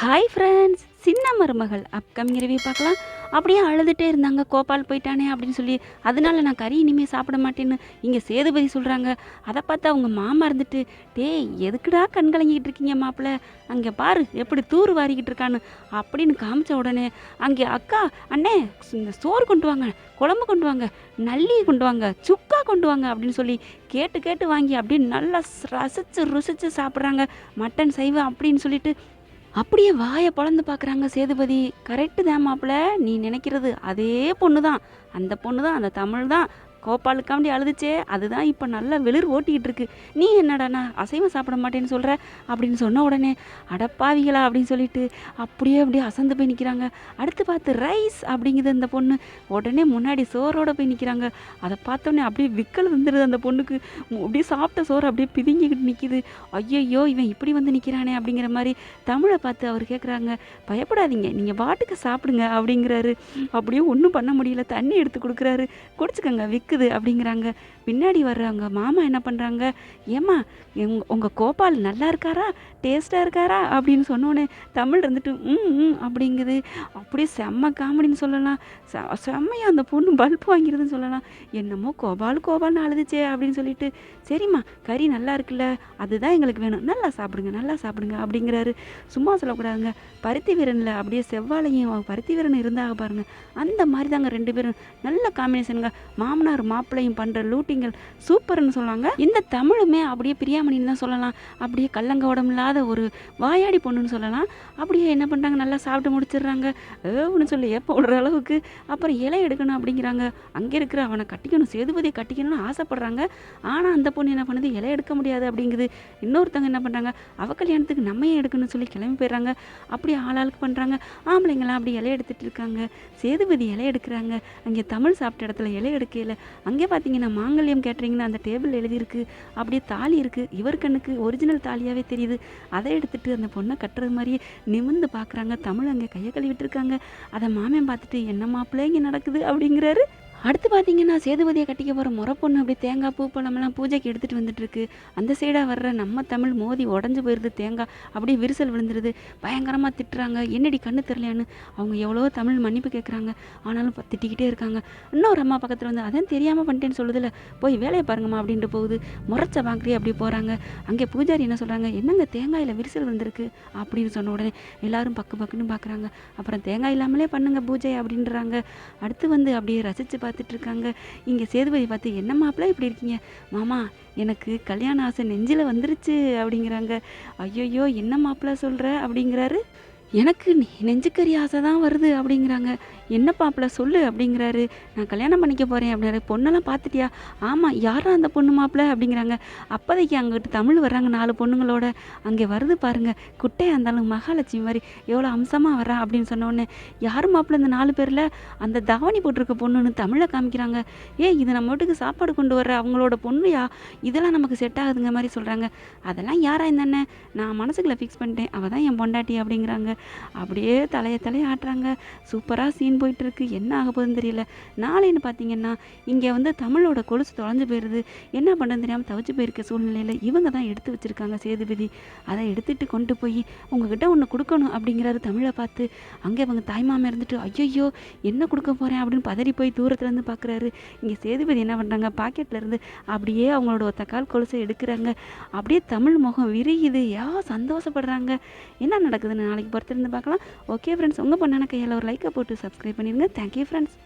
Hi friends சின்ன மருமகள் upcoming review பார்க்கலாம். அப்படியே அழுதுகிட்டே இருந்தாங்க. கோபால் போயிட்டானே அப்படின்னு சொல்லி அதனால நான் கறி இனிமேல் சாப்பிட மாட்டேன்னு இங்கே சேதுபதி சொல்கிறாங்க அதை பார்த்து அவங்க மாமா இருந்துட்டு டேய் எதுக்குடா கண் கலங்கிக்கிட்டு இருக்கீங்க மாப்பிள்ள அங்கே பாரு எப்படி தூர் வாரிக்கிட்டு இருக்கான்னு அப்படின்னு காமிச்ச உடனே அங்கே அக்கா அண்ணே இந்த சோறு கொண்டு வாங்க குழம்பு கொண்டு வாங்க நல்லி கொண்டு வாங்க சுக்கா கொண்டு வாங்க அப்படின்னு சொல்லி கேட்டு கேட்டு வாங்கி அப்படியே நல்லா ரசித்து ருசித்து சாப்பிட்றாங்க. மட்டன் செய்வேன் அப்படின்னு சொல்லிட்டு அப்படியே வாயை பழந்து பார்க்குறாங்க சேதுபதி. கரெக்டு தான் மாப்பிள்ள நீ நினைக்கிறது அதே பொண்ணு தான் அந்த பொண்ணு தான் அந்த தமிழ் தான் கோபாலுக்காண்டி அழுதுச்சே அதுதான் இப்போ நல்லா வெளிர் ஓட்டிகிட்டு இருக்கு நீ என்னடாண்ணா அசைவம் சாப்பிட மாட்டேன்னு சொல்கிற அப்படின்னு சொன்ன உடனே அடப்பாவிகளா அப்படின்னு சொல்லிட்டு அப்படியே அப்படியே அசந்து போய் நிற்கிறாங்க அடுத்து பார்த்து ரைஸ் அப்படிங்குது அந்த பொண்ணு. உடனே முன்னாடி சோறோட போய் நிற்கிறாங்க அதை பார்த்தோன்னே அப்படியே விக்கல் வந்துடுது அந்த பொண்ணுக்கு. அப்படியே சாப்பிட்ட சோறு அப்படியே பிதுங்கிக்கிட்டு நிற்கிது ஐயையோ இவன் இப்படி வந்து நிற்கிறானே அப்படிங்கிற மாதிரி தமிழை பார்த்து அவர் கேட்குறாங்க பயப்படாதீங்க நீங்கள் பாட்டுக்கு சாப்பிடுங்க அப்படிங்கிறாரு. அப்படியே ஒன்றும் பண்ண முடியல. தண்ணி எடுத்து கொடுக்குறாரு. குடிச்சுக்கோங்க இருக்குது அப்படிங்கிறாங்க. பின்னாடி வர்றவங்க மாமா என்ன பண்ணுறாங்க ஏம்மா எங் உங்கள் கோபால் நல்லா இருக்காரா? டேஸ்ட்டாக இருக்காரா? அப்படின்னு சொன்னோன்னே தமிழ் இருந்துட்டு ம் ம் அப்படிங்குது. அப்படியே செம்ம காமெடின்னு சொல்லலாம். செ செம்மையாக அந்த பொண்ணு பல்ப் வாங்கிறதுன்னு சொல்லலாம். என்னமோ கோபால் கோபால்னு அழுதுச்சே அப்படின்னு சொல்லிட்டு சரிம்மா கறி நல்லா இருக்குல்ல அதுதான் எங்களுக்கு வேணும். நல்லா சாப்பிடுங்க நல்லா சாப்பிடுங்க அப்படிங்கிறாரு. சும்மா சொல்லக்கூடாதுங்க. பருத்தி வீரனில் அப்படியே செவ்வாழையும் பருத்தி வீரன் இருந்தாக பாருங்கள் அந்த மாதிரி தாங்க ரெண்டு பேரும் நல்ல காம்பினேஷனுங்க மாமனார் மாப்பிள்ளையும் பண்ணுற லூட்டிங்கள் சூப்பர்னு சொன்னாங்க இந்த தமிழுமே அப்படியே பிரியாமணின்னு தான் சொல்லலாம். அப்படியே கல்லங்க உடம்பில்லாத ஒரு வாயாடி பொண்ணுன்னு சொல்லலாம். அப்படியே என்ன பண்ணுறாங்க நல்லா சாப்பிட்டு முடிச்சிடுறாங்க. ஏன்னு சொல்லி ஏப்ப விடுற அளவுக்கு அப்புறம் இலை எடுக்கணும் அப்படிங்கிறாங்க. அங்கே இருக்கிற அவனை கட்டிக்கணும் சேதுபதியை கட்டிக்கணும்னு ஆசைப்படுறாங்க. ஆனால் அந்த பொண்ணு என்ன பண்ணுது? இலை எடுக்க முடியாது அப்படிங்குது. இன்னொருத்தவங்க என்ன பண்ணுறாங்க அவ கல்யாணத்துக்கு நம்ம ஏன் எடுக்கணும்னு சொல்லி கிளம்பி போயிடுறாங்க. அப்படி ஆளாளுக்கு பண்ணுறாங்க ஆம்பளைங்களாம் அப்படி இலை எடுத்துகிட்டு இருக்காங்க. சேதுபதி இலை எடுக்கிறாங்க. அங்கே தமிழ் சாப்பிட்ட இடத்துல இலை எடுக்கையில் அங்கே பார்த்தீங்கன்னா மாங்கல்யம் கேட்டரிங்னு அந்த டேபிள் எழுதியிருக்கு. அப்படியே தாலி இருக்குது இவர் கண்ணுக்கு ஒரிஜினல் தாலியாகவே தெரியுது. அதை எடுத்துட்டு அந்த பொண்ணை கட்டுறது மாதிரியே நிமிர்ந்து பார்க்குறாங்க. தமிழ் அங்கே கையை கழுவிட்டு இருக்காங்க. அதை மாமன் பார்த்துட்டு என்ன மாப்பிள்ளை இங்கே நடக்குது? அப்படிங்கிறாரு. அடுத்து பார்த்தீங்கன்னா சேதுபதியை கட்டிக்க போகிற முறை பொண்ணு அப்படியே தேங்காய் பூ பழமெல்லாம் பூஜைக்கு எடுத்துகிட்டு வந்துட்டுருக்கு. அந்த சைடாக வர்ற நம்ம தமிழ் மோதி உடஞ்சு போயிடுது தேங்காய். அப்படியே விரிசல் விழுந்துருது. பயங்கரமாக திட்டுறாங்க. என்னடி கண்ணு தெரிலையான்னு அவங்க எவ்வளோ தமிழ் மன்னிப்பு கேட்குறாங்க ஆனாலும் திட்டிக்கிட்டே இருக்காங்க. இன்னொரு அம்மா பக்கத்தில் வந்து அதான் தெரியாமல் பண்ணிட்டேன்னு சொல்லுதில்ல போய் வேலையை பாருங்கம்மா அப்படின்ட்டு போகுது. முறைச்ச பாக்குறி அப்படி போகிறாங்க அங்கே பூஜாரி என்ன சொல்கிறாங்க என்னங்க தேங்காயில் விரிசல் விழுந்திருக்கு? அப்படின்னு சொன்ன உடனே எல்லாரும் பக்கு பக்குன்னு பார்க்குறாங்க அப்புறம் தேங்காய் இல்லாமலே பண்ணுங்க பூஜை அப்படின்றாங்க. அடுத்து வந்து அப்படியே ரசித்து பார்த்துட்டு இருக்காங்க இங்கே சேதுபதி பார்த்து என்ன மாப்பிள்ள இப்படி இருக்கீங்க? மாமா எனக்கு கல்யாண ஆசை நெஞ்சில் வந்துருச்சு அப்படிங்கிறாங்க. ஐயையோ என்ன மாப்பிள்ள சொல்கிற அப்படிங்கிறாரு. எனக்கு நெஞ்சுக்கறி ஆசை தான் வருது அப்படிங்கிறாங்க. என்ன மாப்பிள்ள சொல்லு அப்படிங்கிறாரு. நான் கல்யாணம் பண்ணிக்க போகிறேன் அப்படின்னாரு பொண்ணெல்லாம் பார்த்துட்டியா? ஆமாம் யாரா அந்த பொண்ணு மாப்பிள்ள அப்படிங்கிறாங்க. அப்போதைக்கு அங்கிட்டு தமிழ் வர்றாங்க நாலு பொண்ணுங்களோட. அங்கே வருது பாருங்க. குட்டையாக இருந்தாலும் மகாலட்சுமி மாதிரி எவ்வளோ அம்சமாக வரா அப்படின்னு சொன்னோடனே யார் மாப்பிள்ள இந்த நாலு பேரில்? அந்த தாவணி போட்டிருக்க பொண்ணுன்னு தமிழை காமிக்கிறாங்க. ஏ இது நம்ம வீட்டுக்கு சாப்பாடு கொண்டு வர்ற அவங்களோட பொண்ணுயா? இதெல்லாம் நமக்கு செட் ஆகுதுங்க மாதிரி சொல்கிறாங்க அதெல்லாம் யாராக இருந்தானே நான் மனசுக்குள்ள ஃபிக்ஸ் பண்ணிட்டேன். அவள் தான் என் பொண்டாட்டி அப்படிங்கிறாங்க. அப்படியே தலையை தலையை ஆட்டுறாங்க. சூப்பராக சீன் போயிட்டுருக்கு. என்ன ஆக போகுதுன்னு தெரியல. நாளைன்னு பார்த்தீங்கன்னா இங்கே வந்து தமிழோட கொலுசு தொலைஞ்சு போயிடுது. என்ன பண்ணுறது தெரியாமல் தவிச்சு போயிருக்க சூழ்நிலையில் இவங்க தான் எடுத்து வச்சுருக்காங்க சேதுபதி. அதை எடுத்துகிட்டு கொண்டு போய் உங்ககிட்ட ஒன்று கொடுக்கணும் அப்படிங்கிறாரு தமிழை பார்த்து. அங்கே இவங்க தாய்மாமன் இருந்துட்டு ஐயோ என்ன கொடுக்க போகிறேன் அப்படின்னு பதறி போய் தூரத்துலேருந்து பார்க்குறாரு. இங்கே சேதுபதி என்ன பண்ணுறாங்க பாக்கெட்லேருந்து அப்படியே அவங்களோட ஒரு தக்கால் கொலுசை எடுக்கிறாங்க. அப்படியே தமிழ் முகம் விரியுது. யா சந்தோஷப்படுறாங்க? என்ன நடக்குதுன்னு நாளைக்கு பொறுத்திருந்து பார்க்கலாம். ஓகே ஃப்ரெண்ட்ஸ் உங்கள் பொண்ணான கையில் ஒரு லைக்கை போட்டு சப்ஸ்கிரைப் பண்ணிடுங்க. Thank you friends